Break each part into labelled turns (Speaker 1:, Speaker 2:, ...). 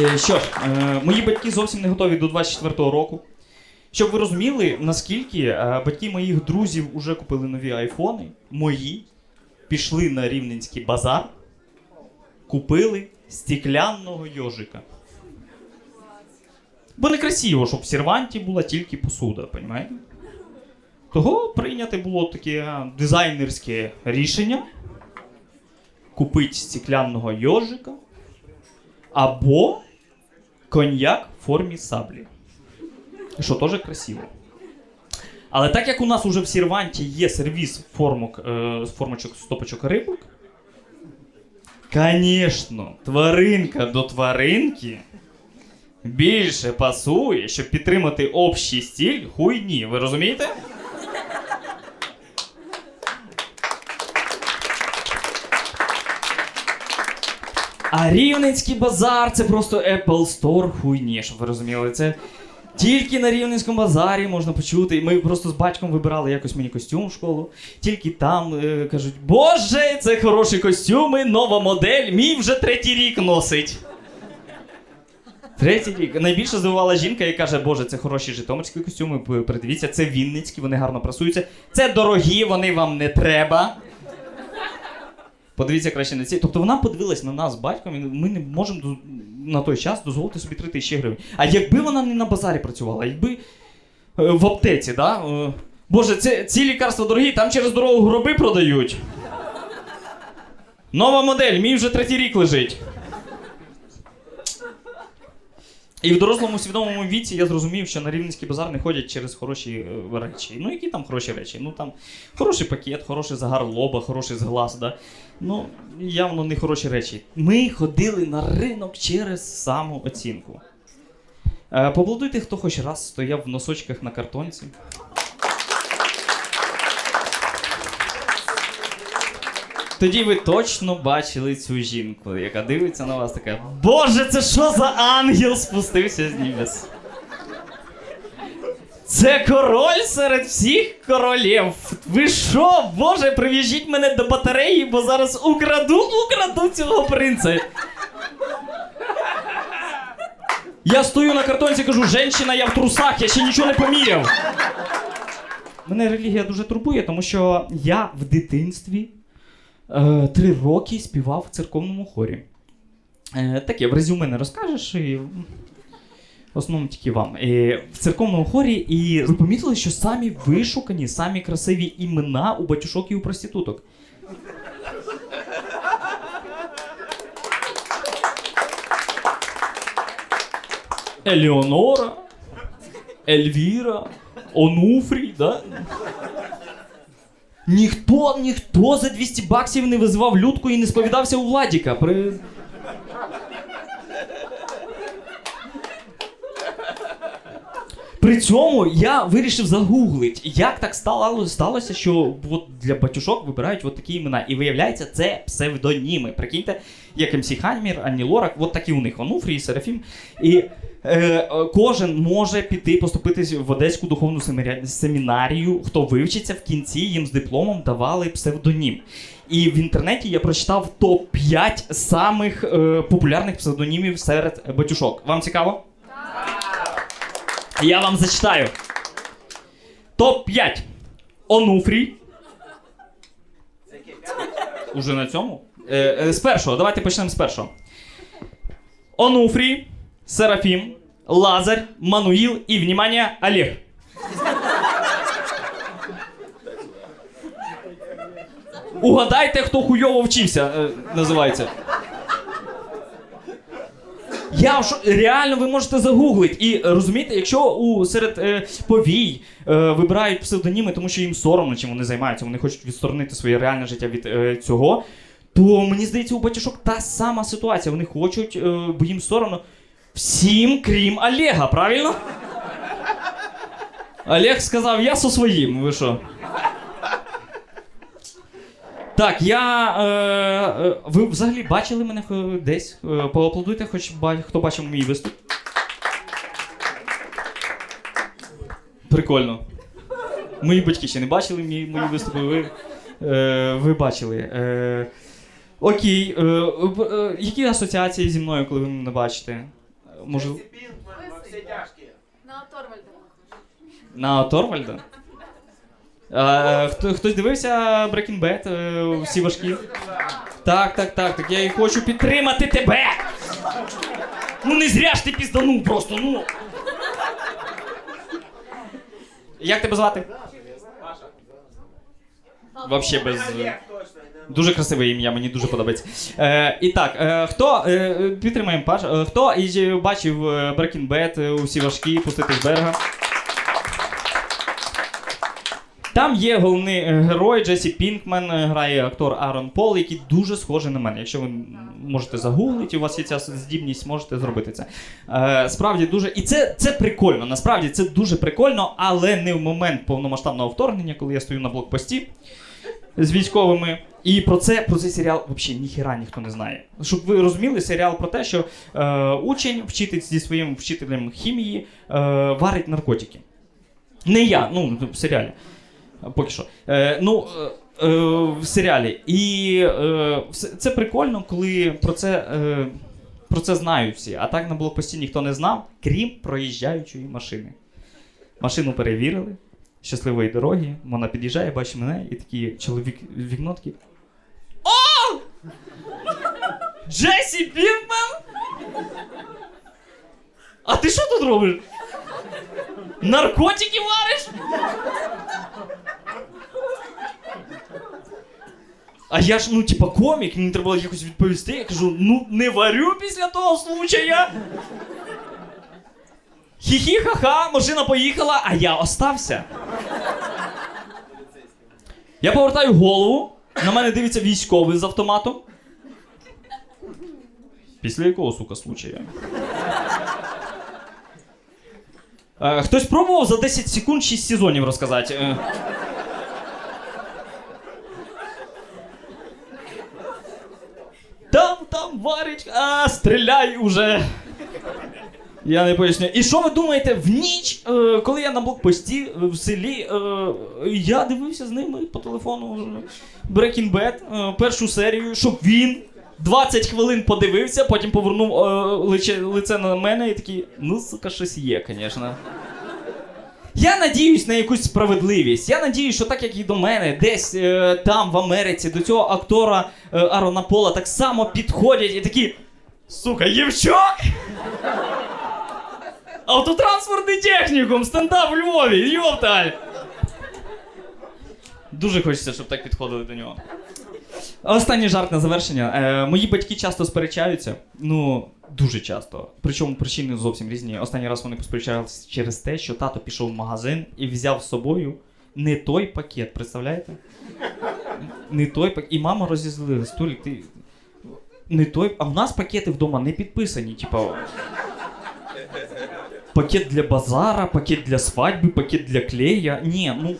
Speaker 1: Е, Що ж, е, мої батьки зовсім не готові до 24-го року. Щоб ви розуміли, наскільки е, батьки моїх друзів вже купили нові айфони, мої пішли на рівненський базар, купили стеклянного йожика. Бо не красиво, щоб в серванті була тільки посуда, понімаєте? Того прийняте було таке дизайнерське рішення купити стеклянного йожика або коньяк в формі саблі. Що теж красиво. Але так як у нас уже в серванті є сервіс формок, е, формочок стопочок рибок, звісно, тваринка до тваринки більше пасує, щоб підтримати общий стіль хуйні. Ви розумієте? А Рівненський базар це просто Apple Store хуйні, щоб ви розуміли. Це тільки на Рівненському базарі можна почути. Ми просто з батьком вибирали якось мені костюм в школу. Тільки там е, кажуть: Боже, це хороші костюми, нова модель, мій вже третій рік носить. Третій рік. Найбільше здивувала жінка, яка каже, Боже, це хороші житомирські костюми. Придивіться, це вінницькі, вони гарно прасуються. Це дорогі, вони вам не треба. Подивіться краще на ці. Тобто вона подивилась на нас з батьком, і ми не можемо доз- на той час дозволити собі 3 тисячі гривень. А якби вона не на базарі працювала, якби е, в аптеці, да? е, Боже, це, ці лікарства дорогі, там через дорогу гроби продають. Нова модель, мій вже третій рік лежить. І в дорослому свідомому віці я зрозумів, що на Рівненський базар не ходять через хороші е, речі. Ну, які там хороші речі? Ну там хороший пакет, хороший загар лоба, хороший зглаз, да? Ну, явно не хороші речі. Ми ходили на ринок через самооцінку. Е, поблудуйте, хто хоч раз стояв в носочках на картонці. Тоді ви точно бачили цю жінку, яка дивиться на вас така. Боже, це що за ангел спустився з небес? Це король серед всіх королів. Ви що? Боже, прив'яжіть мене до батареї, бо зараз украду, украду цього принца. Я стою на картонці, кажу, женщина, я в трусах, я ще нічого не поміряв. Мене релігія дуже турбує, тому що я в дитинстві три роки співав в церковному хорі. Е, таке, в резюме не розкажеш і. В основному тільки вам. Е, в церковному хорі, і ви помітили, що самі вишукані, самі красиві імена у батюшок і у проституток. Елеонора, Ельвіра, Онуфрій, да? Ніхто, ніхто за 200 баксів не визивав людку і не сповідався у Владіка. При... При цьому я вирішив загуглити, як так стало, сталося, що от для батюшок вибирають от такі імена. І виявляється, це псевдоніми. Прикиньте, як МС Хаймір, Анні Лорак, от такі у них Онуфрій, Серафім. І е, кожен може піти поступитись в Одеську духовну семінарію. Хто вивчиться в кінці, їм з дипломом давали псевдонім. І в інтернеті я прочитав топ-5 самих е, популярних псевдонімів серед батюшок. Вам цікаво? Я вам зачитаю. Топ-5. Онуфрій. Уже на цьому? Е, е, з першого, давайте почнемо з першого. Онуфрій, Серафім, Лазарь, Мануїл і, внимание, Олег. Угадайте, хто хуйово вчився, е, називається. Я шо- реально ви можете загуглити. І е, розумієте, якщо у серед е, повій е, вибирають псевдоніми, тому що їм соромно, чим вони займаються, вони хочуть відсторонити своє реальне життя від е, цього. То мені здається, у батюшок та сама ситуація. Вони хочуть, е, бо їм соромно. Всім, крім Олега, правильно? Олег сказав, я со своїм. Ви що? Так, я. Е, е, ви взагалі бачили мене хо- десь? Е, поаплодуйте, хоч ба- хто бачив мій виступ. Прикольно. Мої батьки ще не бачили мій, мої виступи. Ви, е, ви бачили. Е, окей. Е, б- е, які асоціації зі мною, коли ви мене бачите? може.
Speaker 2: На Торвальда.
Speaker 1: На Торвальда? А, хто, хтось дивився Breaking Bad? е, Всі важкі? Так, так, так, так я і хочу підтримати тебе! Ну не зря ж ти пізданув просто, ну. Як тебе звати? Вообще без.
Speaker 3: Да.
Speaker 1: Дуже красиве ім'я, мені дуже подобається. Е, і так, е, хто е, підтримаємо Паш, е, хто із- бачив е, Breaking Bad, е, усі важкі, пустити з берега. Там є головний е, герой Джесі Пінкмен, е, грає актор Аарон Пол, який дуже схожий на мене. Якщо ви можете загуглити, у вас є ця здібність, можете зробити це. Е, справді дуже. І це, це прикольно. Насправді це дуже прикольно, але не в момент повномасштабного вторгнення, коли я стою на блокпості з військовими. І про це про цей серіал взагалі ніхіра ніхто не знає. Щоб ви розуміли, серіал про те, що е, учень вчитель зі своїм вчителем хімії е, варить наркотики. Не я, ну в серіалі. Поки що. Е, ну, е, е, в серіалі. І е, це прикольно, коли про це, е, про це знають всі. А так на блокпості ніхто не знав, крім проїжджаючої машини. Машину перевірили. Щасливої дороги. Вона під'їжджає, бачить мене, і такий чоловік вікно такий. О! Джесі Пінкмен? А ти що тут робиш? Наркотики вариш? А я ж, ну, типа, комік, мені треба було якось відповісти. Я кажу, ну не варю після того случая. Хі-хі, ха-ха, машина поїхала, а я остався. Я повертаю голову, на мене дивиться військовий з автоматом. Після якого, сука, случая? Е, хтось пробував за 10 секунд 6 сезонів розказати. Е. Там, там варить, а стріляй уже. Я не поясню. І що ви думаєте, в ніч, е, коли я на блокпості е, в селі, е, я дивився з ними по телефону Breaking Bad, першу серію, щоб він 20 хвилин подивився, потім повернув лице на мене і такий, ну, сука, щось є, звісно. Я надіюсь на якусь справедливість. Я надіюсь, що так як і до мене, десь е, там, в Америці, до цього актора е, Арона Пола так само підходять і такі. Сука, Євчок! Автотранспортний технікум, стендап у Львові, йопталь! Дуже хочеться, щоб так підходили до нього. Останній жарт на завершення. Е, мої батьки часто сперечаються. Ну, дуже часто. Причому причини зовсім різні. Останній раз вони посперечалися через те, що тато пішов в магазин і взяв з собою не той пакет, представляєте? Не той пакет. І мама розізлилась. Толік, ти. Не той. А в нас пакети вдома не підписані. Типа. Пакет для базара, пакет для свадьби, пакет для клея. Ні, ну.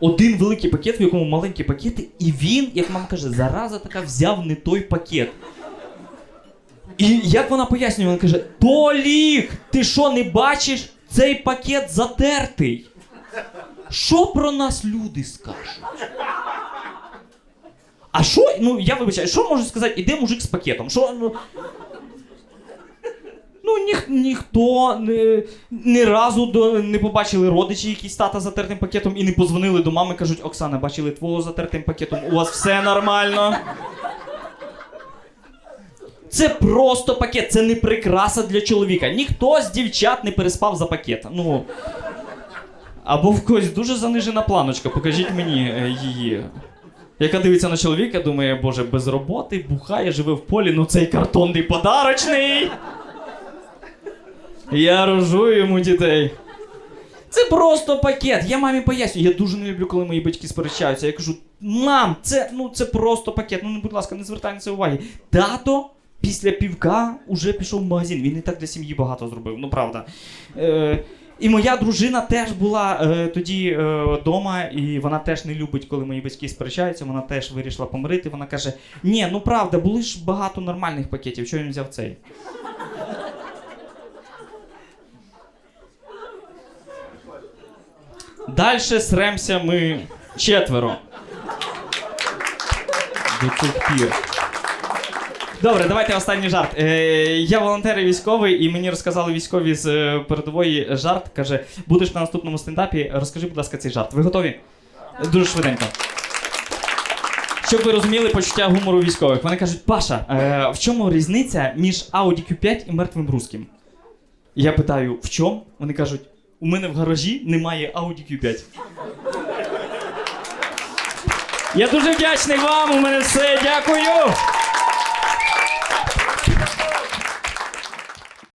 Speaker 1: Один великий пакет, в якому маленькі пакети, і він, як мама каже, зараза така взяв не той пакет. І як вона пояснює, вона каже: Толік, ти що не бачиш? Цей пакет затертий. Що про нас люди скажуть? А що, ну я вибачаю, що можу сказати, іде мужик з пакетом? Що, ну, Ну, ніх, ніхто не, ні разу до, не побачили родичі якісь тата затертим пакетом і не позвонили до мами, кажуть, Оксана, бачили твого затертим пакетом, у вас все нормально. Це просто пакет, це не прикраса для чоловіка. Ніхто з дівчат не переспав за пакет. Ну. Або в когось дуже занижена планочка, покажіть мені е, її. Яка дивиться на чоловіка, думає, боже, без роботи, бухає, живе в полі, ну цей картонний подарочний. Я рожу йому дітей. Це просто пакет. Я мамі пояснюю. Я дуже не люблю, коли мої батьки сперечаються. Я кажу: мам, це, ну, це просто пакет. Ну, будь ласка, не звертай на це уваги. Тато після півка уже пішов в магазин. Він і так для сім'ї багато зробив. Ну правда. Е, і моя дружина теж була е, тоді вдома, і вона теж не любить, коли мої батьки сперечаються. Вона теж вирішила помирити. Вона каже: Ні, ну правда, були ж багато нормальних пакетів. Чого він взяв цей? Дальше сремся ми четверо. До цих пір. Добре, давайте останній жарт. Е, я волонтер і військовий, і мені розказали військові з е, передової жарт. Каже: будеш на наступному стендапі, розкажи, будь ласка, цей жарт. Ви готові? Дуже швиденько. Щоб ви розуміли почуття гумору військових. Вони кажуть, Паша, е, в чому різниця між Audi Q5 і мертвим русським? Я питаю, в чому? Вони кажуть, у мене в гаражі немає Audi Q5. Я дуже вдячний вам. У мене все. Дякую.